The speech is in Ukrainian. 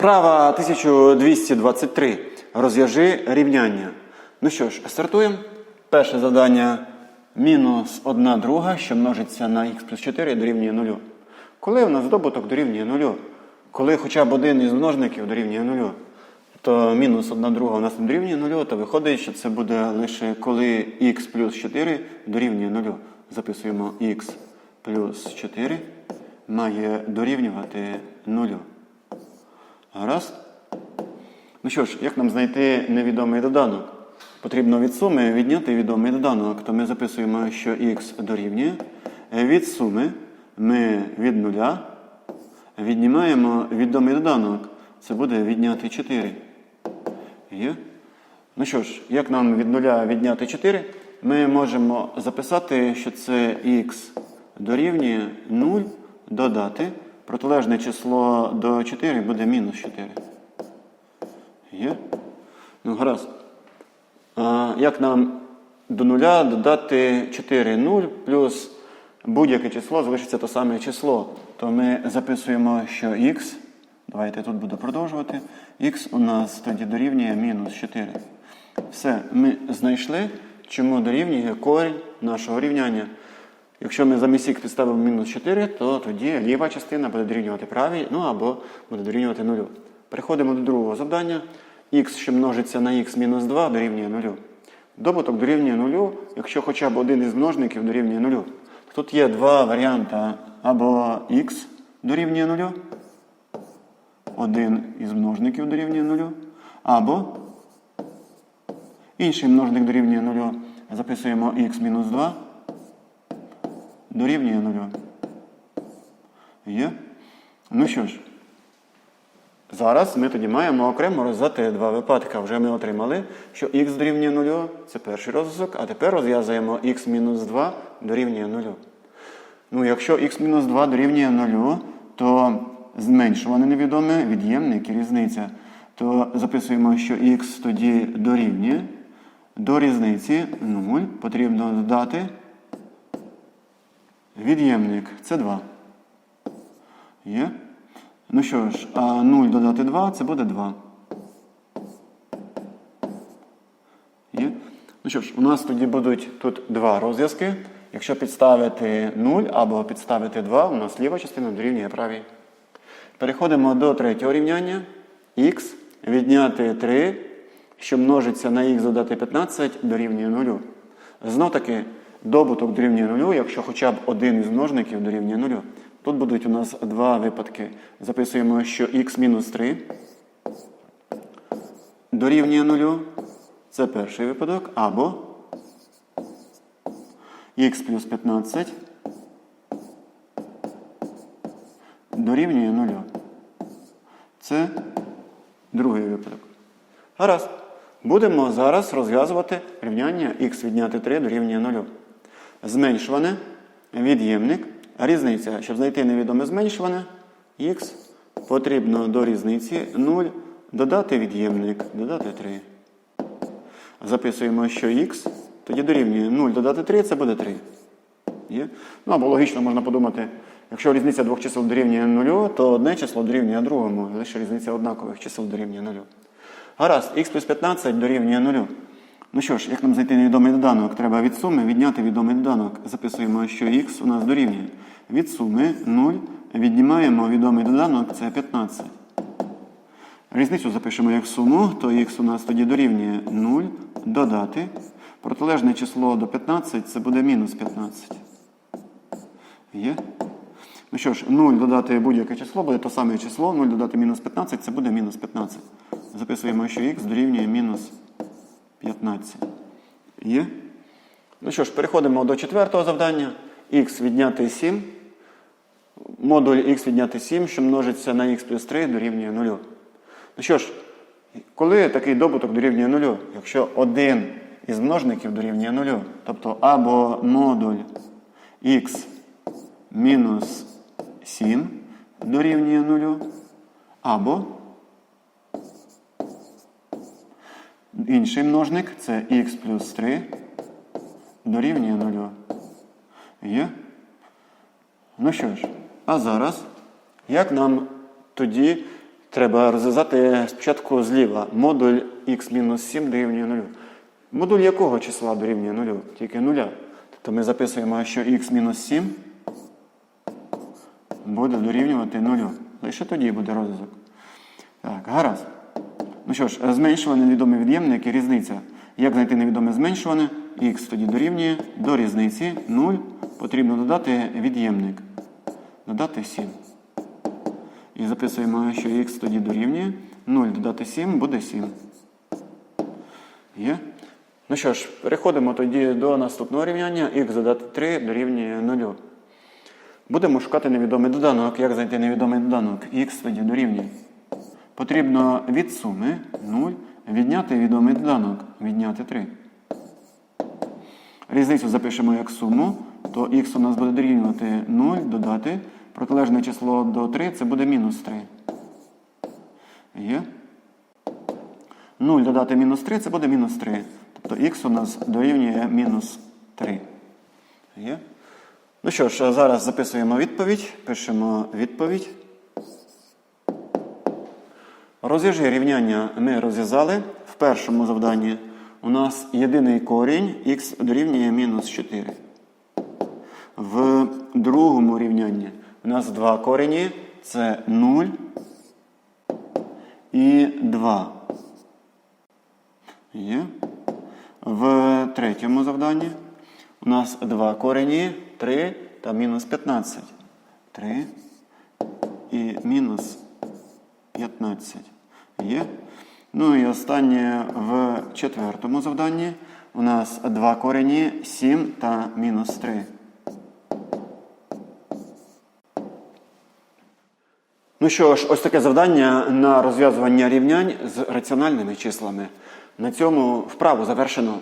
Вправа 1223. Розв'яжи рівняння. Ну що ж, стартуємо. Перше завдання мінус 1 друга, що множиться на х плюс 4 дорівнює 0. Коли у нас добуток дорівнює 0? Коли хоча б один із множників дорівнює 0, то мінус 1 друга у нас не дорівнює 0, то виходить, що це буде лише коли х плюс 4 дорівнює 0. Записуємо х плюс 4 має дорівнювати 0. Гаразд? Ну що ж, як нам знайти невідомий доданок? Потрібно від суми відняти відомий доданок, то ми записуємо, що х дорівнює. Від суми ми від нуля віднімаємо відомий доданок. Це буде відняти 4. Є? Ну що ж, як нам від нуля відняти 4? Ми можемо записати, що це х дорівнює 0 додати. Протилежне число до 4 буде мінус 4. Є? Ну, гаразд. А, як нам до нуля додати 4 0 плюс будь-яке число залишиться те саме число. То ми записуємо, що х, давайте тут буду продовжувати, х у нас тоді дорівнює мінус 4. Все, ми знайшли, чому дорівнює корінь нашого рівняння. Якщо ми замість х підставимо мінус 4, то тоді ліва частина буде дорівнювати правій, ну або буде дорівнювати 0. Переходимо до другого завдання. х, що множиться на х мінус 2, дорівнює 0. Добуток дорівнює 0, якщо хоча б один із множників дорівнює 0. Тут є два варіанти. Або х дорівнює 0, один із множників дорівнює 0, або інший множник дорівнює 0. Записуємо х мінус 2 дорівнює 0. Є? Ну що ж, зараз ми тоді маємо окремо розв'язати два випадки. Вже ми отримали, що х дорівнює 0, це перший розв'язок, а тепер розв'язуємо х мінус 2 дорівнює 0. Ну, якщо х мінус 2 дорівнює 0, то зменшуване невідоме від'ємник і різниця. То записуємо, що х тоді дорівнює. До різниці 0 потрібно додати від'ємник. Це 2. Є? Ну що ж, а 0 додати 2 це буде 2. Є? Ну що ж, у нас тоді будуть тут два розв'язки. Якщо підставити 0 або підставити 2, у нас ліва частина дорівнює правій. Переходимо до третього рівняння. х відняти 3, що множиться на х додати 15, дорівнює 0. Знов таки, добуток дорівнює 0, якщо хоча б один із множників дорівнює 0. Тут будуть у нас два випадки. Записуємо, що х мінус 3 дорівнює 0. Це перший випадок. Або х плюс 15 дорівнює 0. Це другий випадок. Гаразд. Будемо зараз розв'язувати рівняння х відняти 3 дорівнює 0. Зменшуване, від'ємник, різниця. Щоб знайти невідоме зменшуване, х потрібно до різниці 0 додати від'ємник, додати 3. Записуємо, що х тоді дорівнює 0 додати 3, це буде 3. Є? Ну або логічно можна подумати, якщо різниця двох чисел дорівнює 0, то одне число дорівнює другому, лише різниця однакових чисел дорівнює 0. Гаразд, х плюс 15 дорівнює 0. Ну що ж, як нам знайти невідомий доданок? Треба від суми відняти відомий доданок. Записуємо, що х у нас дорівнює. Від суми 0 віднімаємо відомий доданок, це 15. Різницю запишемо як суму, то х у нас тоді дорівнює 0 додати. Протилежне число до 15 це буде мінус 15. Є? Ну що ж, 0 додати будь-яке число буде те саме число, 0 додати мінус 15 це буде мінус 15. Записуємо, що х дорівнює мінус 15. Є? Ну що ж, переходимо до четвертого завдання. х відняти 7. Модуль х відняти 7, що множиться на х плюс 3 дорівнює 0. Ну що ж, коли такий добуток дорівнює 0? Якщо один із множників дорівнює 0, тобто або модуль х мінус 7 дорівнює 0, або інший множник це х плюс 3 дорівнює 0. Є? Ну що ж, а зараз, як нам тоді Треба розв'язати спочатку зліва модуль х-7 дорівнює 0. Модуль якого числа дорівнює 0? Тільки 0. Тобто ми записуємо, що х-7 буде дорівнювати 0. Лише тоді буде розв'язок. Так, гаразд. Ну що ж, зменшуване невідоме від'ємник і різниця. Як знайти невідоме зменшуване? Х тоді дорівнює до різниці 0. Потрібно додати від'ємник. Додати 7. І записуємо, що х тоді дорівнює 0 додати 7 буде 7. Є? Ну що ж, переходимо тоді до наступного рівняння. х додати 3 дорівнює 0. Будемо шукати невідомий доданок. Як знайти невідомий доданок? х тоді дорівнює. Потрібно від суми 0 відняти відомий доданок. Відняти 3. Різницю запишемо як суму, то х у нас буде дорівнювати 0 додати. Протилежне число до 3 це буде мінус 3. Є? 0 додати мінус 3 це буде мінус 3. Тобто х у нас дорівнює мінус 3. Є? Ну що ж, зараз записуємо відповідь. Пишемо відповідь. Розв'яжи рівняння ми розв'язали. В першому завданні у нас єдиний корінь х дорівнює мінус 4. В другому рівнянні у нас два корені це 0 і 2. Є. В третьому завданні у нас два корені 3 та мінус 15. 3 і мінус 15. Є. Ну і останнє в четвертому завданні у нас два корені 7 та мінус 3. Ну що ж, ось таке завдання на розв'язування рівнянь з раціональними числами. На цьому вправу завершено.